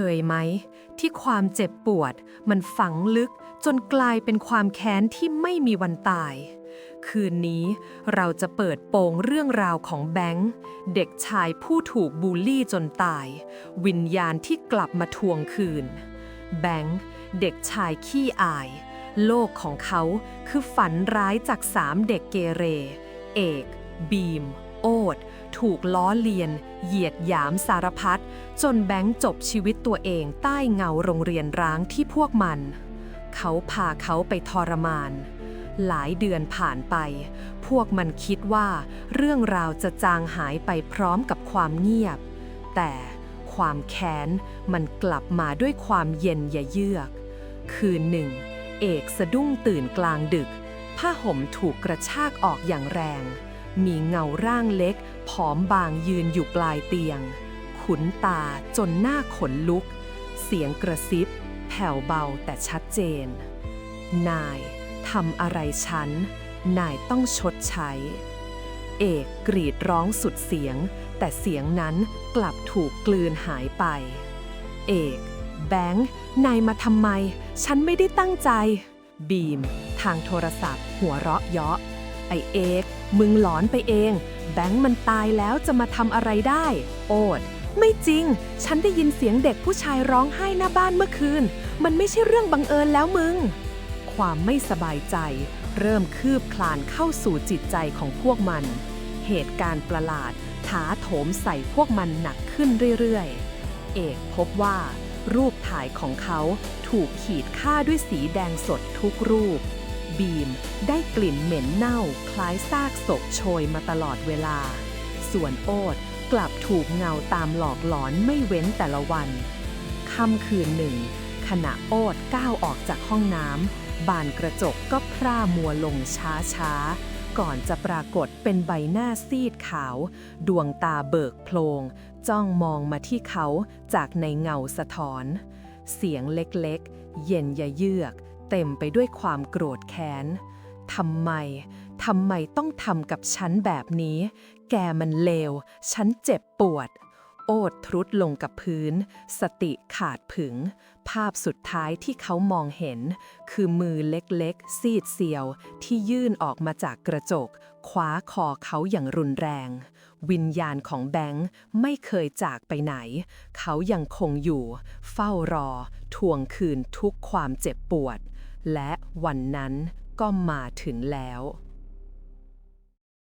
เคยไหม ที่ความเจ็บปวด มันฝังลึกจนกลายเป็นความแค้นที่ไม่มีวันตาย คืนนี้เราจะเปิดโปงเรื่องราวของแบงค์เด็กชายผู้ถูกบูลลี่จนตาย วิญญาณที่กลับมาทวงคืน แบงค์เด็กชายขี้อาย โลกของเขาคือฝันร้ายจากสามเด็กเกเร เอก บีม โอด ถูกล้อเลียน เหยียดหยามสารพัดจนแบงค์จบชีวิตตัวเองใต้เงาโรงเรียนร้างที่พวกมัน เขาพาเขาไปทรมาน หลายเดือนผ่านไป พวกมันคิดว่า เรื่องราวจะจางหายไปพร้อมกับความเงียบ แต่ความแค้นมันกลับมาด้วยความเย็นยะเยือก คืนหนึ่ง เอกสะดุ้งตื่นกลางดึก ผ้าห่มถูกกระชากออกอย่างแรง มีเงาร่างเล็ก ผอมบางยืนอยู่ปลายเตียง ขุนตาจนหน้าขนลุก เสียงกระซิบ แผ่วเบาแต่ชัดเจน นายทำอะไรฉัน นายต้องชดใช้ เอกกรีดร้องสุดเสียง แต่เสียงนั้นกลับถูกกลืนหายไป เอก แบงค์ นายมาทำไม ฉันไม่ได้ตั้งใจ บีม ทางโทรศัพท์ หัวเราะเยาะ ไอเอกมึงหลอนไปเอง แบงค์มันตายแล้วจะมาทำอะไรได้ โอด ไม่จริง ฉันได้ยินเสียงเด็กผู้ชายร้องไห้หน้าบ้านเมื่อคืน มันไม่ใช่เรื่องบังเอิญแล้วมึง ความไม่สบายใจ เริ่มคืบคลานเข้าสู่จิตใจของพวกมัน เหตุการณ์ประหลาดถาโถมใส่พวกมันหนักขึ้นเรื่อยๆ เอกพบว่า รูปถ่ายของเขาถูกขีดค่าด้วยสีแดงสดทุกรูป บีม ได้กลิ่นเหม็นเน่าคล้ายซากศพโชยมาตลอดเวลา ส่วนโอดกลับถูกเงาตามหลอกหลอนไม่เว้นแต่ละวันค่ำคืนหนึ่ง ขณะโอดก้าวออกจากห้องน้ำบานกระจกก็พร่ามัวลงช้าๆก่อนจะปรากฏเป็นใบหน้าซีดขาว ดวงตาเบิกโพลง จ้องมองมาที่เขาจากในเงาสะท้อน เสียงเล็กๆ เย็นยะเยือก เต็มไปด้วยความโกรธแค้นทำไม ทำไมต้องทำกับฉันแบบนี้ แกมันเลว ฉันเจ็บปวด โอดทรุดลงกับพื้น สติขาดผึง ภาพสุดท้ายที่เขามองเห็น คือมือเล็กๆ ซีดเซียว ที่ยื่นออกมาจากกระจก คว้าคอเขาอย่างรุนแรง วิญญาณของแบงค์ไม่เคยจากไปไหน เขายังคงอยู่ เฝ้ารอ ทวงคืนทุกความเจ็บปวด และวันนั้นก็มาถึงแล้ว